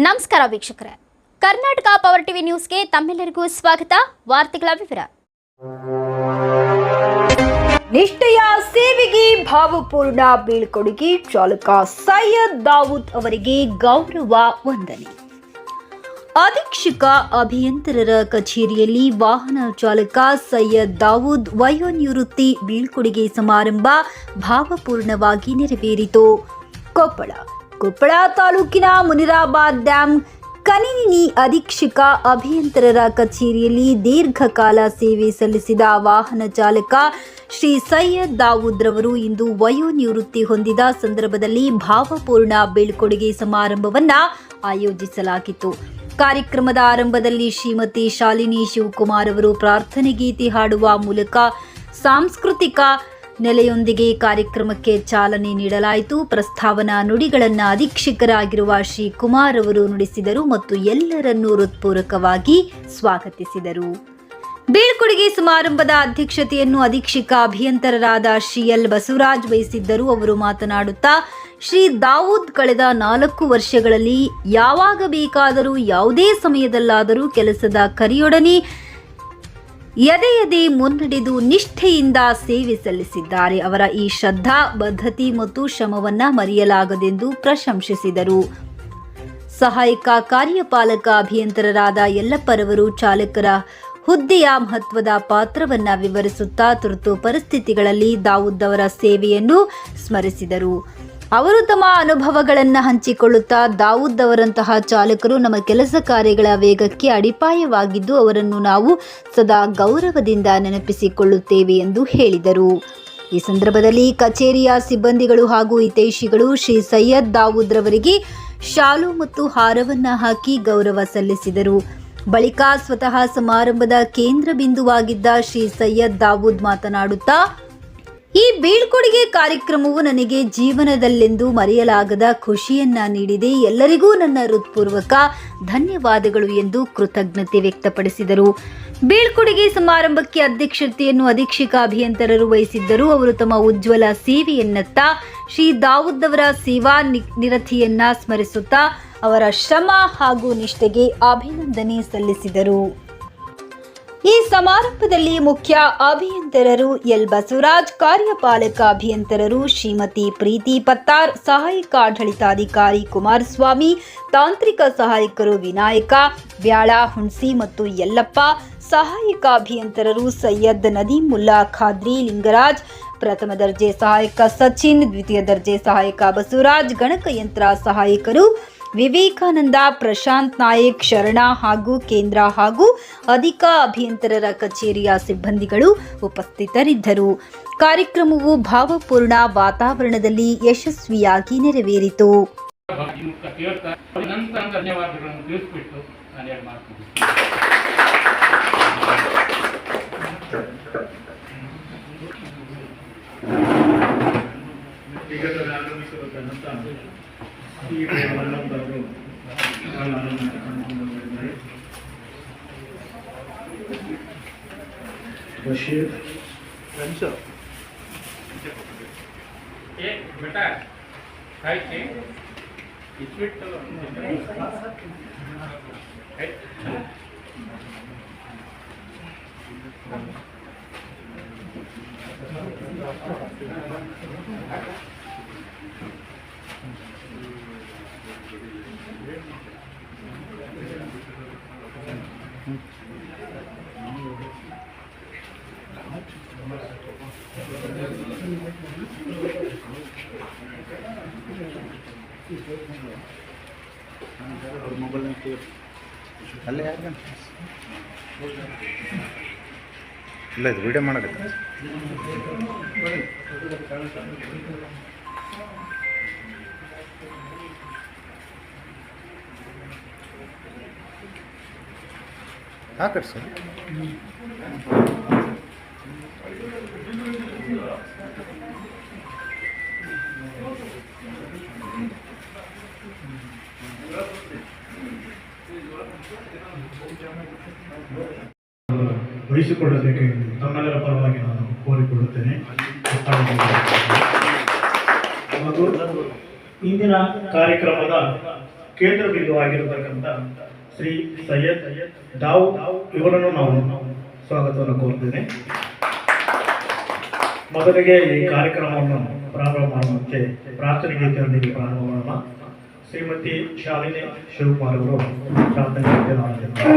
ನಮಸ್ಕಾರ ವೀಕ್ಷಕರೇ. Karnataka power TV ನ್ಯೂಸ್ಗೆ ತಮ್ಮೆಲ್ಲರಿಗೂ ಸ್ವಾಗತ. ವಾರ್ತೆಗಳ ವಿವರ. ನಿಷ್ಠೆಯ ಸೇವೆಗೆ ಭಾವಪೂರ್ಣ ಬೀಳ್ಕೊಡುಗೆ ಚಾಲಕ ಸೈಯದ್ ದಾವೂದ್ ಅವರಿಗೆ ಗೌರವ ವಂದನೆ. ಅಧೀಕ್ಷಕ ಅಭಿಯಂತರರ ಕಚೇರಿಯಲ್ಲಿ ವಾಹನ ಚಾಲಕ ಸೈಯದ್ ದಾವೂದ್ ವಯೋನಿವೃತ್ತಿ ಬೀಳ್ಕೊಡುಗೆ ಸಮಾರಂಭ ಭಾವಪೂರ್ಣವಾಗಿ ನೆರವೇರಿತು. ಕೊಪ್ಪಳ. ಕೊಪ್ಪಳ ತಾಲೂಕಿನ ಮುನಿರಾಬಾದ್ ಡ್ಯಾಂ ಕನಿನಿ ಅಧೀಕ್ಷಕ ಅಭಿಯಂತರರ ಕಚೇರಿಯಲ್ಲಿ ದೀರ್ಘಕಾಲ ಸೇವೆ ಸಲ್ಲಿಸಿದ ವಾಹನ ಚಾಲಕ ಶ್ರೀ ಸೈಯದ್ ದಾವೂದ್ ರವರು ಇಂದು ವಯೋನಿವೃತ್ತಿ ಹೊಂದಿದ ಸಂದರ್ಭದಲ್ಲಿ ಭಾವಪೂರ್ಣ ಬೀಳ್ಕೊಡುಗೆ ಸಮಾರಂಭವನ್ನ ಆಯೋಜಿಸಲಾಗಿತ್ತು. ಕಾರ್ಯಕ್ರಮದ ಆರಂಭದಲ್ಲಿ ಶ್ರೀಮತಿ ಶಾಲಿನಿ ಶಿವಕುಮಾರ್ ಅವರು ಪ್ರಾರ್ಥನೆ ಗೀತೆ ಹಾಡುವ ಮೂಲಕ ಸಾಂಸ್ಕೃತಿಕ ನೆಲೆಯೊಂದಿಗೆ ಕಾರ್ಯಕ್ರಮಕ್ಕೆ ಚಾಲನೆ ನೀಡಲಾಯಿತು. ಪ್ರಸ್ತಾವನಾ ನುಡಿಗಳನ್ನು ಅಧೀಕ್ಷಕರಾಗಿರುವ ಶ್ರೀ ಕುಮಾರ್ ಅವರು ನುಡಿಸಿದರು ಮತ್ತು ಎಲ್ಲರನ್ನೂ ಹೃತ್ಪೂರ್ವಕವಾಗಿ ಸ್ವಾಗತಿಸಿದರು. ಬೀಳ್ಕೊಡುಗೆ ಸಮಾರಂಭದ ಅಧ್ಯಕ್ಷತೆಯನ್ನು ಅಧೀಕ್ಷಕ ಅಭಿಯಂತರರಾದ ಶ್ರೀ ಎಲ್ ಬಸವರಾಜ್ ವಹಿಸಿದ್ದರು. ಅವರು ಮಾತನಾಡುತ್ತಾ, ಶ್ರೀ ದಾವೂದ್ ಕಳೆದ ನಾಲ್ಕು ವರ್ಷಗಳಲ್ಲಿ ಯಾವಾಗ ಬೇಕಾದರೂ ಯಾವುದೇ ಸಮಯದಲ್ಲಾದರೂ ಕೆಲಸದ ಕರಿಯೊಡನೆ ಎದೆ ಎದೆ ಮುನ್ನಡೆದು ನಿಷ್ಠೆಯಿಂದ ಸೇವೆ ಸಲ್ಲಿಸಿದ್ದಾರೆ. ಅವರ ಈ ಶ್ರದ್ಧಾ, ಬದ್ಧತೆ ಮತ್ತು ಶ್ರಮವನ್ನ ಮರೆಯಲಾಗದೆಂದು ಪ್ರಶಂಸಿಸಿದರು. ಸಹಾಯಕ, ಕಾರ್ಯಪಾಲಕ, ಅಭಿಯಂತರರಾದ ಯಲ್ಲಪ್ಪರವರು ಚಾಲಕರ ಹುದ್ದೆಯ ಮಹತ್ವದ ಪಾತ್ರವನ್ನ ವಿವರಿಸುತ್ತಾ ತುರ್ತು ಪರಿಸ್ಥಿತಿಗಳಲ್ಲಿ ದಾವೂದ್ ಅವರ ಸೇವೆಯನ್ನು ಸ್ಮರಿಸಿದರು. ಅವರು ತಮ್ಮ ಅನುಭವಗಳನ್ನು ಹಂಚಿಕೊಳ್ಳುತ್ತಾ ದಾವೂದ್ ಅವರಂತಹ ಚಾಲಕರು ನಮ್ಮ ಕೆಲಸ ಕಾರ್ಯಗಳ ವೇಗಕ್ಕೆ ಅಡಿಪಾಯವಾಗಿದ್ದು ಅವರನ್ನು ನಾವು ಸದಾ ಗೌರವದಿಂದ ನೆನಪಿಸಿಕೊಳ್ಳುತ್ತೇವೆ ಎಂದು ಹೇಳಿದರು. ಈ ಸಂದರ್ಭದಲ್ಲಿ ಕಚೇರಿಯ ಸಿಬ್ಬಂದಿಗಳು ಹಾಗೂ ಹಿತೈಷಿಗಳು ಶ್ರೀ ಸೈಯದ್ ದಾವೂದ್ ರವರಿಗೆ ಶಾಲು ಮತ್ತು ಹಾರವನ್ನ ಹಾಕಿ ಗೌರವ ಸಲ್ಲಿಸಿದರು. ಬಳಿಕ ಸ್ವತಃ ಸಮಾರಂಭದ ಕೇಂದ್ರ ಬಿಂದುವಾಗಿದ್ದ ಶ್ರೀ ಸೈಯದ್ ದಾವೂದ್ ಮಾತನಾಡುತ್ತಾ ಈ ಬೀಳ್ಕೊಡುಗೆ ಕಾರ್ಯಕ್ರಮವು ನನಗೆ ಜೀವನದಲ್ಲೆಂದು ಮರೆಯಲಾಗದ ಖುಷಿಯನ್ನ ನೀಡಿದೆ. ಎಲ್ಲರಿಗೂ ನನ್ನ ಹೃತ್ಪೂರ್ವಕ ಧನ್ಯವಾದಗಳು ಎಂದು ಕೃತಜ್ಞತೆ ವ್ಯಕ್ತಪಡಿಸಿದರು. ಬೀಳ್ಕೊಡುಗೆ ಸಮಾರಂಭಕ್ಕೆ ಅಧ್ಯಕ್ಷತೆಯನ್ನು ಅಧೀಕ್ಷಕ ಅಭಿಯಂತರರು ವಹಿಸಿದ್ದರು. ಅವರು ತಮ್ಮ ಉಜ್ವಲ ಸೇವೆಯನ್ನತ್ತ ಶ್ರೀ ದಾವೂದ್ ಅವರ ಸೇವಾ ನಿರತಿಯನ್ನ ಸ್ಮರಿಸುತ್ತಾ ಅವರ ಶ್ರಮ ಹಾಗೂ ನಿಷ್ಠೆಗೆ ಅಭಿನಂದನೆ ಸಲ್ಲಿಸಿದರು. ಈ ಸಮಾರಂಭದಲ್ಲಿ ಮುಖ್ಯ ಅಭಿಯಂತರರು ಎಲ್ ಬಸವರಾಜ್, ಕಾರ್ಯಪಾಲಕ ಅಭಿಯಂತರರು ಶ್ರೀಮತಿ ಪ್ರೀತಿ ಪತ್ತಾರ್, ಸಹಾಯಕ ಆಡಳಿತಾಧಿಕಾರಿ ಕುಮಾರಸ್ವಾಮಿ, ತಾಂತ್ರಿಕ ಸಹಾಯಕರು ವಿನಾಯಕ ಬ್ಯಾಳ ಹುಣ್ಸಿ ಮತ್ತು ಯಲ್ಲಪ್ಪ, ಸಹಾಯಕ ಅಭಿಯಂತರರು ಸೈಯದ್ ನದೀಮುಲ್ಲಾ ಖಾದ್ರಿ ಲಿಂಗರಾಜ್, ಪ್ರಥಮ ದರ್ಜೆ ಸಹಾಯಕ ಸಚಿನ್, ದ್ವಿತೀಯ ದರ್ಜೆ ಸಹಾಯಕ ಬಸವರಾಜ್, ಗಣಕಯಂತ್ರ ಸಹಾಯಕರು ವಿವೇಕಾನಂದ ಪ್ರಶಾಂತ್ ನಾಯಕ್ ಶರಣ ಹಾಗೂ ಕೇಂದ್ರ ಹಾಗೂ ಅಧಿಕ ಅಭಿಯಂತರರ ಕಚೇರಿಯ ಸಿಬ್ಬಂದಿಗಳು ಉಪಸ್ಥಿತರಿದ್ದರು. ಕಾರ್ಯಕ್ರಮವು ಭಾವಪೂರ್ಣ ವಾತಾವರಣದಲ್ಲಿ ಯಶಸ್ವಿಯಾಗಿ ನೆರವೇರಿತು. ఈ మల్లం గారు చాలా ఆనందించడం బషీర్ बेटा हाइट है स्पीड चलो हाइट Thank you. ಆಯ್ತು ಅಲ್ಲೇ ಯಾಕೆ ಇಲ್ಲ ಇದು ವೀಡಿಯೋ ಮಾಡೋದಕ್ಕೆ. ಹಾಕಿ ಸರ್ ವಹಿಸಿಕೊಳ್ಳಬೇಕೆಂದು ತಮ್ಮೆಲ್ಲರ ಪರವಾಗಿ ನಾನು ಕೋರಿಕೊಳ್ಳುತ್ತೇನೆ. ಹಾಗೂ ಇಂದಿನ ಕಾರ್ಯಕ್ರಮದ ಕೇಂದ್ರ ಬಿಂದು ಆಗಿರತಕ್ಕಂಥ ಶ್ರೀ ಸೈಯದ್ ದಾವೂದ್ ಇವರನ್ನು ನಾವು ಸ್ವಾಗತವನ್ನು ಕೋರ್ತೇನೆ ಮೊದಲಿಗೆ ಈ ಕಾರ್ಯಕ್ರಮವನ್ನು ಪ್ರಾರಂಭ ಮಾಡುವಂತೆ ಪ್ರಾರ್ಥನೆ ಗೀತೆಯೊಂದಿಗೆ ಪ್ರಾರಂಭ ಮಾಡೋಣ ಶ್ರೀಮತಿ ಶಾಲಿನಿ ಶಿವಕುಮಾರ್ ಅವರು ಪ್ರಾರ್ಥನೆ ಗೀತೆ.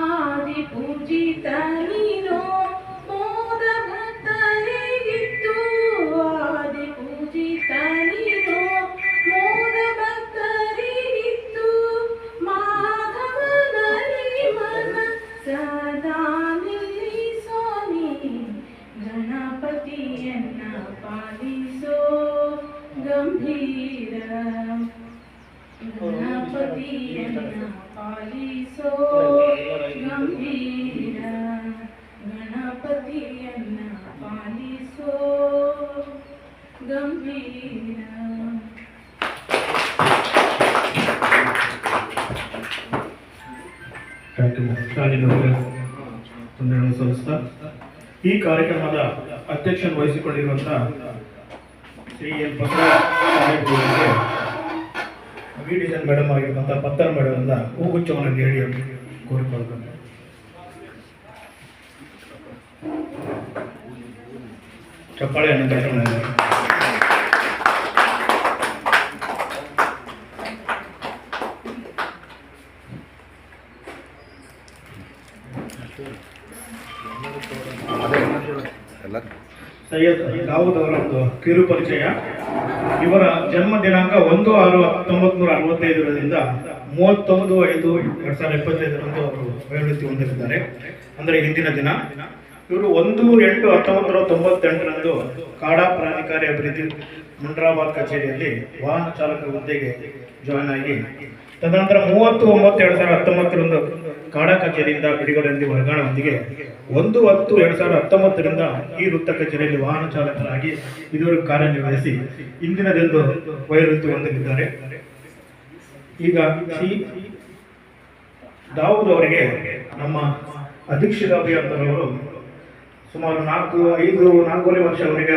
ఆది పూజిత నీలో ಗಂಭೀರ ಈ ಕಾರ್ಯಕ್ರಮದ ಅಧ್ಯಕ್ಷನ ವಹಿಸಿಕೊಂಡಿರುವಂತಹ ಶ್ರೀ ಎಲ್ ಬಸವರಾಜ್ ಮೇಡಮ್ ಆಗಿರುವಂಥ ಪತ್ತರ್ ಮೇಡಮ್ ಹೂಗುಚ್ಚವನ್ನು ನೀಡಿ ಅಂತ ಕೋರಿಕೊಳ್ಳುತ್ತೇನೆ. ಚಪ್ಪಾಳೆಯನ್ನು ಸೈಯದ್ ದಾವೂದ್ ಅವರ ಒಂದು ಕಿರು ಪರಿಚಯ. ಇವರ ಜನ್ಮ ದಿನಾಂಕ ಒಂದು ಆರು ಹತ್ತೊಂಬತ್ತು ನೂರ ಅರವತ್ತೈದರಿಂದ ಮೂವತ್ತೊಂದು ಐದು ಎರಡ್ ಸಾವಿರದ ಇಪ್ಪತ್ತೈದರಂದು ಅವರು ವಯೋವೃತ್ತಿ ಹೊಂದಿರುತ್ತಾರೆ ಅಂದರೆ ಹಿಂದಿನ ದಿನ. ಇವರು ಒಂದು ಎಂಟು ಹತ್ತೊಂಬತ್ತು ನೂರ ತೊಂಬತ್ತೆಂಟರಂದು ಕಾಡಾ ಪ್ರಾಧಿಕಾರಿ ಅಭಿವೃದ್ಧಿ ಮುಂಡ್ರಾಬಾದ್ ಕಚೇರಿಯಲ್ಲಿ ವಾಹನ ಚಾಲಕ ಹುದ್ದೆಗೆ ಜಾಯ್ನ್ ಆಗಿ ತದನಂತರ ಮೂವತ್ತು, ಒಂಬತ್ತು, ಎರಡು ಸಾವಿರದ ಹತ್ತೊಂಬತ್ತರಿಂದ ಕಾಡ ಕಚೇರಿಯಿಂದ ಬಿಡುಗಡೆಯಲ್ಲಿ ವರ್ಗಾವಣೆಯೊಂದಿಗೆ ಒಂದು ಹತ್ತು, ಎರಡು ಸಾವಿರದ ಹತ್ತೊಂಬತ್ತರಿಂದ ಈ ವೃತ್ತ ಕಚೇರಿಯಲ್ಲಿ ವಾಹನ ಚಾಲಕರಾಗಿ ಇದುವರೆಗೂ ಕಾರ್ಯನಿರ್ವಹಿಸಿ ಇಂದಿನದೆಂದು ವಯೋವೃತ್ತಿ ಹೊಂದಲಿದ್ದಾರೆ ಈಗ ಶ್ರೀ ದಾವೂದ್ ಅವರಿಗೆ ನಮ್ಮ ಅಧೀಕ್ಷಕ ಅಭಿಯಂತರವರು ಸುಮಾರು ನಾಲ್ಕು, ಐದು, ನಾಲ್ಕೂವರೆ ವರ್ಷ ಅವರಿಗೆ